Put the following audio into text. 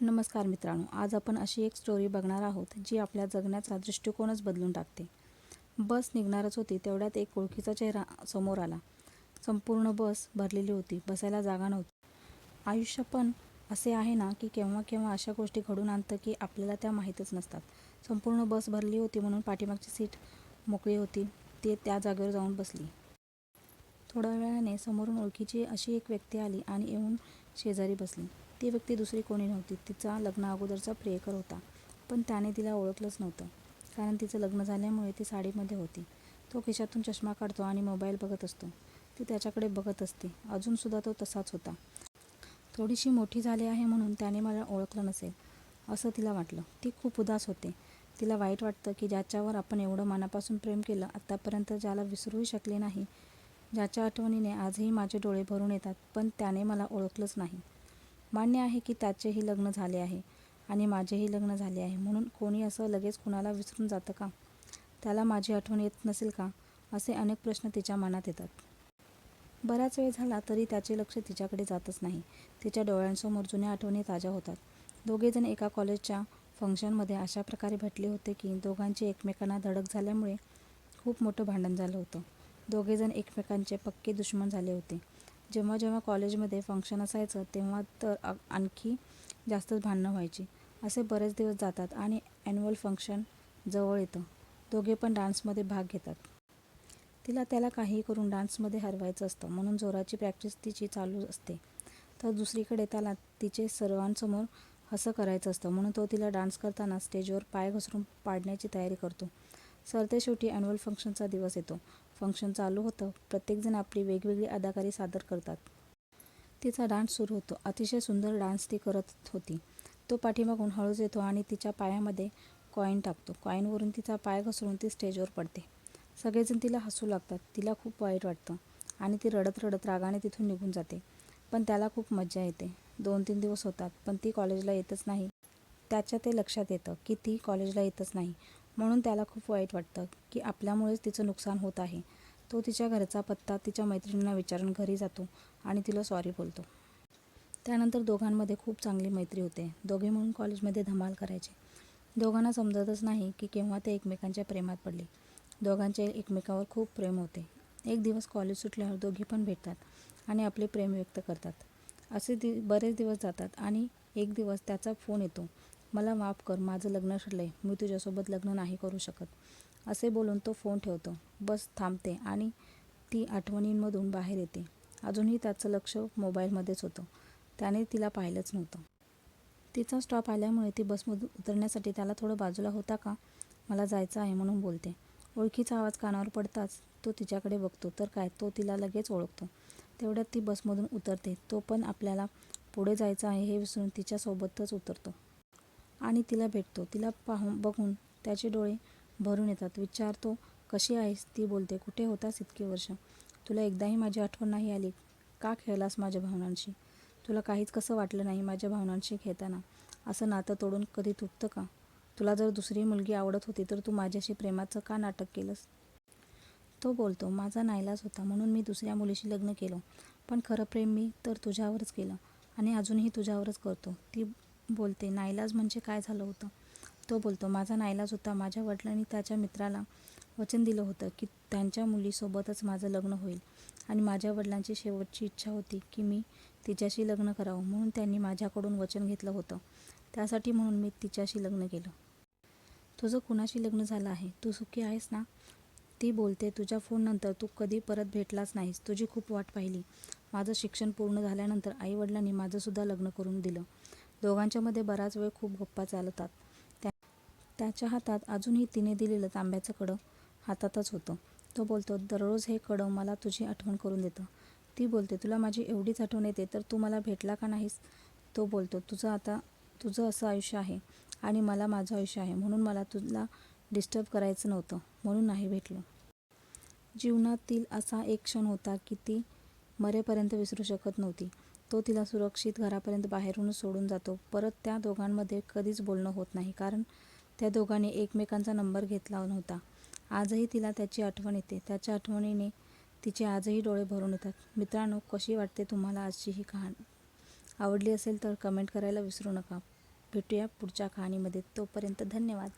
नमस्कार मित्रांनो आज आपण अशी एक स्टोरी बघणार आहोत जी आपल्या जगण्याचा दृष्टिकोनच बदलून टाकते. बस निघणारच होती तेवढ्यात एक ओळखीचा चेहरा समोर आला. संपूर्ण बस भरलेली होती बसायला जागा नव्हती. आयुष्य पण असे आहे ना की केव्हा केव्हा अशा गोष्टी घडून आणतं की आपल्याला त्या माहीतच नसतात. संपूर्ण बस भरली होती म्हणून पाठीमागची सीट मोकळी होती ते त्या जागेवर जाऊन बसली. थोड्या वेळाने समोरून ओळखीची अशी एक व्यक्ती आली आणि येऊन शेजारी बसली. ती व्यक्ती दुसरी कोणी नव्हती. तिचा लग्न अगोदरचा प्रियकर होता पण त्याने तिला ओळखलंच नव्हतं कारण तिचं लग्न झाल्यामुळे ती साडीमध्ये होती. तो खिशातून चष्मा काढतो आणि मोबाईल बघत असतो. ती त्याच्याकडे बघत असते. अजूनसुद्धा तो तसाच होता. थोडीशी मोठी झाली आहे म्हणून त्याने मला ओळखलं नसेल असं तिला वाटलं. ती खूप उदास होते. तिला वाईट वाटतं की ज्याच्यावर आपण एवढं मनापासून प्रेम केलं आत्तापर्यंत ज्याला विसरूही शकले नाही ज्याच्या आठवणीने आजही माझे डोळे भरून येतात पण त्याने मला ओळखलंच नाही. मान्य आहे की त्याचेही लग्न झाले आहे आणि माझेही लग्न झाले आहे. म्हणून कोणी असं लगेच कुणाला विसरून जातं का? त्याला माझी आठवण येत नसेल का? असे अनेक प्रश्न तिच्या मनात येतात. बराच वेळ झाला तरी त्याचे लक्ष तिच्याकडे जातच नाही. तिच्या डोळ्यांसमोर जुन्या आठवणी ताज्या होतात. दोघेजण एका कॉलेजच्या फंक्शनमध्ये अशा प्रकारे भेटले होते की दोघांची एकमेकांना धडक झाल्यामुळे खूप मोठं भांडण झालं होतं. दोघेजण एकमेकांचे पक्के दुश्मन झाले होते. जेव्हा जेव्हा कॉलेजमध्ये फंक्शन असायचं तेव्हा तर आणखी जास्तच भांडणं व्हायची. असे बरेच दिवस जातात आणि ॲन्युअल फंक्शन जवळ येतं. दोघे पण डान्समध्ये भाग घेतात. तिला त्याला काही करून डान्समध्ये हरवायचं असतं. म्हणून जोराची प्रॅक्टिस तिची चालू असते. तर दुसरीकडे त्याला तिचे सर्वांसमोर असं करायचं असतं. म्हणून तो तिला डान्स करताना स्टेजवर पाय घसरून पाडण्याची तयारी करतो. सरते शेवटी ॲन्युअल फंक्शनचा दिवस येतो. फंक्शन चालू होतं. प्रत्येकजण आपली वेगवेगळी अदाकारी सादर करतात. तिचा डान्स सुरू होतो. अतिशय सुंदर डान्स ती करत होती. तो पाठीमागून हळूच येतो आणि तिच्या पायामध्ये कॉईन टाकतो. कॉईनवरून तिचा पाय घसरून ती स्टेजवर पडते. सगळेजण तिला हसू लागतात. तिला खूप वाईट वाटतं आणि ती रडत रडत रागाने तिथून निघून जाते. पण त्याला खूप मज्जा येते. दोन तीन दिवस होतात पण ती कॉलेजला येतच नाही. त्याच्या ते लक्षात येतं की ती कॉलेजला येतच नाही. म्हणून त्याला खूप वाईट वाटतं की आपल्यामुळेच तिचं नुकसान होत आहे. तो तिच्या घरचा पत्ता तिच्या मैत्रिणींना विचारून घरी जातो आणि तिला सॉरी बोलतो. त्यानंतर दोघांमध्ये खूप चांगली मैत्री होते. दोघे म्हणून कॉलेजमध्ये धमाल करायचे. दोघांना समजतच नाही की केव्हा ते एकमेकांच्या प्रेमात पडले. दोघांचे एकमेकावर खूप प्रेम होते. एक दिवस कॉलेज सुटल्यावर दोघे पण भेटतात आणि आपले प्रेम व्यक्त करतात. असे दि बरेच दिवस जातात आणि एक दिवस त्याचा फोन येतो. मला माफ कर माझं लग्न ठरलं आहे मी तुझ्यासोबत लग्न नाही करू शकत. असे बोलून तो फोन ठेवतो. बस थांबते आणि ती आठवणींमधून बाहेर येते. अजूनही त्याचं लक्ष मोबाईलमध्येच होतं. त्याने तिला पाहिलंच नव्हतं. तिचा स्टॉप आल्यामुळे ती बसमधून उतरण्यासाठी त्याला थोडं बाजूला होता का? मला जायचं आहे म्हणून बोलते. ओळखीचा आवाज कानावर पडताच तो तिच्याकडे बघतो. तर काय? तो तिला लगेच ओळखतो. तेवढ्यात ती बसमधून उतरते. तो पण आपल्याला पुढे जायचं आहे हे विसरून तिच्यासोबतच उतरतो. आणि तिला भेटतो. तिला पाहून बघून त्याचे डोळे भरून येतात. विचारतो कशी आहेस? ती बोलते कुठे होतास इतकी वर्ष? तुला एकदाही माझी आठवण नाही आली? का खेळलास माझ्या भावनांशी? तुला काहीच कसं वाटलं नाही माझ्या भावनांशी खेळताना? असं नातं तोडून कधी तुटतं का? तुला जर दुसरी मुलगी आवडत होती तर तू माझ्याशी प्रेमाचं का नाटक केलंस? तो बोलतो माझा नाईलाज होता म्हणून मी दुसऱ्या मुलीशी लग्न केलं. पण खरं प्रेम मी तर तुझ्यावरच केलं आणि अजूनही तुझ्यावरच करतो. ती बोलते नाईलाज म्हणजे काय झालं होतं? तो बोलतो माझा नाईलाज होता. माझ्या वडिलांनी त्याच्या मित्राला वचन दिलं होतं की त्यांच्या मुलीसोबतच माझं लग्न होईल. आणि माझ्या वडिलांची शेवटची इच्छा होती की मी तिच्याशी लग्न करावं. म्हणून त्यांनी माझ्याकडून वचन घेतलं होतं. त्यासाठी म्हणून मी तिच्याशी लग्न केलं. तुझं कुणाशी लग्न झालं आहे? तू सुखी आहेस ना? ती बोलते तुझ्या फोननंतर तू कधी परत भेटलाच नाहीस. तुझी खूप वाट पाहिली. माझं शिक्षण पूर्ण झाल्यानंतर आईवडिलांनी माझंसुद्धा लग्न करून दिलं. दोघांच्यामध्ये बराच वेळ खूप गप्पा चालतात. त्या त्याच्या हातात अजूनही तिने दिलेलं तांब्याचं कडं हातातच होतं. तो बोलतो दररोज हे कडं मला तुझी आठवण करून देतं. ती बोलते तुला माझी एवढीच आठवण येते तर तू मला भेटला का नाहीस? तो बोलतो तुझं आता तुझं असं आयुष्य आहे आणि मला माझं आयुष्य आहे म्हणून मला तुला डिस्टर्ब करायचं नव्हतं म्हणून नाही भेटलो. जीवनातील असा एक क्षण होता की ती मरेपर्यंत विसरू शकत नव्हती. तो तिला सुरक्षित घरापर्यंत बाहेरूनच सोडून जातो. परत त्या दोघांमध्ये कधीच बोलणं होत नाही कारण त्या दोघांनी एकमेकांचा नंबर घेतला नव्हता. आजही तिला त्याची आठवण येते. त्याच्या आठवणीने तिचे आजही डोळे भरून येतात. मित्रांनो कशी वाटते तुम्हाला आजची ही कहाणी? आवडली असेल तर कमेंट करायला विसरू नका. भेटूया पुढच्या कहाणीमध्ये. तोपर्यंत धन्यवाद.